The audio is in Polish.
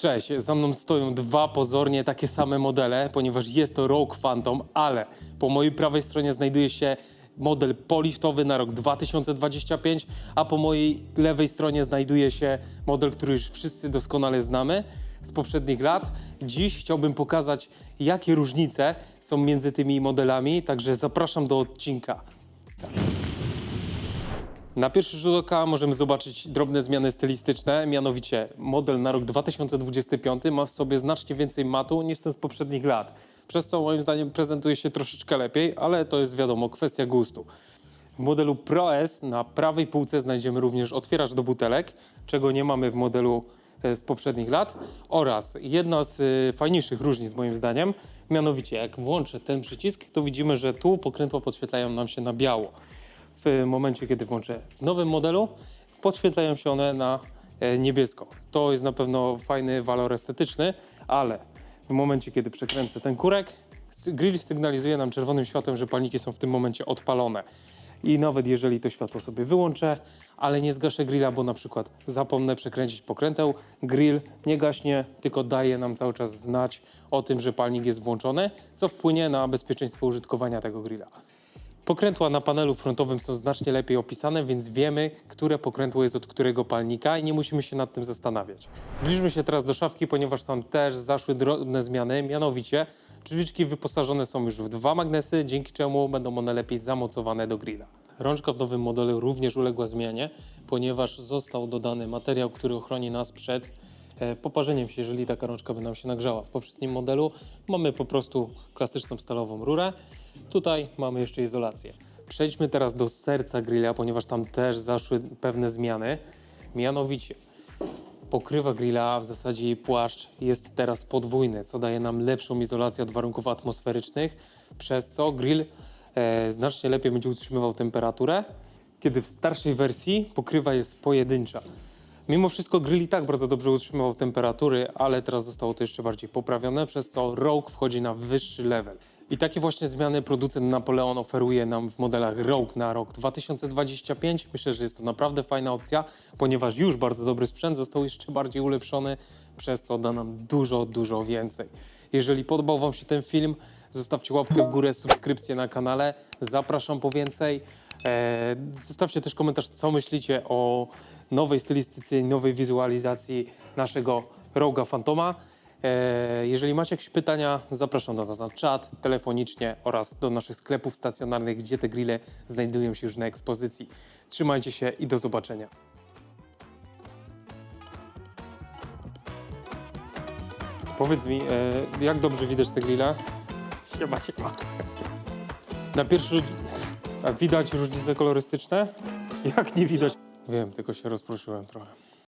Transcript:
Cześć, za mną stoją dwa pozornie takie same modele, ponieważ jest to Rogue Phantom, ale po mojej prawej stronie znajduje się model poliftowy na rok 2025, a po mojej lewej stronie znajduje się model, który już wszyscy doskonale znamy z poprzednich lat. Dziś chciałbym pokazać, jakie różnice są między tymi modelami, także zapraszam do odcinka. Na pierwszy rzut oka możemy zobaczyć drobne zmiany stylistyczne, mianowicie model na rok 2025 ma w sobie znacznie więcej matu niż ten z poprzednich lat, przez co moim zdaniem prezentuje się troszeczkę lepiej, ale to jest wiadomo kwestia gustu. W modelu Pro S na prawej półce znajdziemy również otwieracz do butelek, czego nie mamy w modelu e, z poprzednich lat oraz jedna z e, fajniejszych różnic moim zdaniem, mianowicie jak włączę ten przycisk, to widzimy, że tu pokrętła podświetlają nam się na biało w momencie, kiedy włączę w nowym modelu, podświetlają się one na e, niebiesko. To jest na pewno fajny walor estetyczny, ale w momencie, kiedy przekręcę ten kurek, grill sygnalizuje nam czerwonym światłem, że palniki są w tym momencie odpalone. I nawet jeżeli to światło sobie wyłączę, ale nie zgaszę grilla, bo na przykład zapomnę przekręcić pokręteł, grill nie gaśnie, tylko daje nam cały czas znać o tym, że palnik jest włączony, co wpłynie na bezpieczeństwo użytkowania tego grilla. Pokrętła na panelu frontowym są znacznie lepiej opisane, więc wiemy, które pokrętło jest od którego palnika i nie musimy się nad tym zastanawiać. Zbliżmy się teraz do szafki, ponieważ tam też zaszły drobne zmiany, mianowicie drzwiczki wyposażone są już w dwa magnesy, dzięki czemu będą one lepiej zamocowane do grilla. Rączka w nowym modelu również uległa zmianie, ponieważ został dodany materiał, który ochroni nas przed e, poparzeniem się, jeżeli taka rączka by nam się nagrzała. W poprzednim modelu mamy po prostu klasyczną stalową rurę. Tutaj mamy jeszcze izolację. Przejdźmy teraz do serca grilla, ponieważ tam też zaszły pewne zmiany. Mianowicie pokrywa grilla, w zasadzie jej płaszcz jest teraz podwójny, co daje nam lepszą izolację od warunków atmosferycznych, przez co grill e, znacznie lepiej będzie utrzymywał temperaturę, kiedy w starszej wersji pokrywa jest pojedyncza. Mimo wszystko grill i tak bardzo dobrze utrzymywał temperatury, ale teraz zostało to jeszcze bardziej poprawione, przez co Rogue wchodzi na wyższy level. I takie właśnie zmiany producent Napoleon oferuje nam w modelach Rogue na rok 2025. Myślę, że jest to naprawdę fajna opcja, ponieważ już bardzo dobry sprzęt został jeszcze bardziej ulepszony, przez co da nam dużo, dużo więcej. Jeżeli podobał Wam się ten film, zostawcie łapkę w górę, subskrypcję na kanale. Zapraszam po więcej. E, zostawcie też komentarz, co myślicie o nowej stylistyce i nowej wizualizacji naszego Roga Fantoma. E, jeżeli macie jakieś pytania, zapraszam do nas na czat, telefonicznie oraz do naszych sklepów stacjonarnych, gdzie te grille znajdują się już na ekspozycji. Trzymajcie się i do zobaczenia. Powiedz mi, e, jak dobrze widać te grille? Siema, siema. Na pierwszy rzut a widać różnice kolorystyczne? Jak nie widać? Wiem, tylko się rozproszyłem trochę.